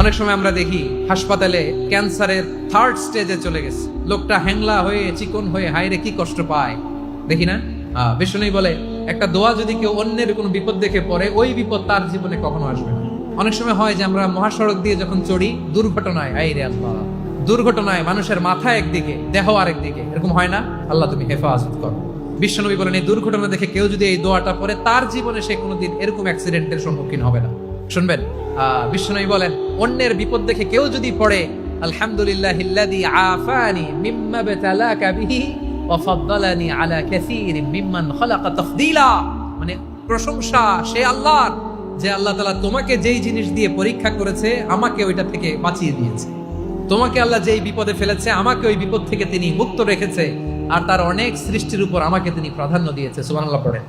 অনেক সময় আমরা দেখি হাসপাতালে ক্যান্সারের থার্ড স্টেজে চলে গেছে। লোকটা হ্যাংলা হয়ে, চিকন হয়ে হাইরে কি কষ্ট পায়। দেখি না? বিষ্ণুই বলে, একটা দোয়া যদি কেউ অন্যের কোনো বিপদ দেখে পড়ে, ওই বিপদ তার জীবনে কখনো আসবে না। অনেক সময় হয় যে আমরা মহাসড়ক দিয়ে যখন চড়ি, দুর্ঘটনায় আই রে আল্লাহ, দুর্ঘটনায় মানুষের মাথা একদিকে, দেহ আরেকদিকে, এরকম হয় না? আল্লাহ, তুমি হেফাজত করো। বিশ্বনবী বলেন, এই দুর্ঘটনা দেখে কেউ যদি এই দোয়াটা পড়ে, তার জীবনে সে কোনোদিন এরকম অ্যাক্সিডেন্টের সম্মুখীন হবে না। শুনবেন? বিশ্বনবী বলেন, অন্যের বিপদ দেখে কেউ যদি পড়ে, আলহামদুলিল্লাহ ইল্লাযী আফানি মিম্মা বাতালাকা বিহি ওয়াফাদ্দালানি আলা কাসীরিম মিম্মান খালাকা তাফদীলা। মানে প্রশংসা, সে আল্লাহর, যে আল্লাহ তাআলা তোমাকে যেই জিনিস দিয়ে পরীক্ষা করেছে, আমাকে ওইটা থেকে বাঁচিয়ে দিয়েছে। তোমাকে আল্লাহ যেই বিপদে ফেলেছে, আমাকে ওই বিপদ থেকে তিনি মুক্ত রেখেছে, আর তার অনেক সৃষ্টির উপর আমাকে তিনি প্রাধান্য দিয়েছে। সুবহানাল্লাহ, পড়েন।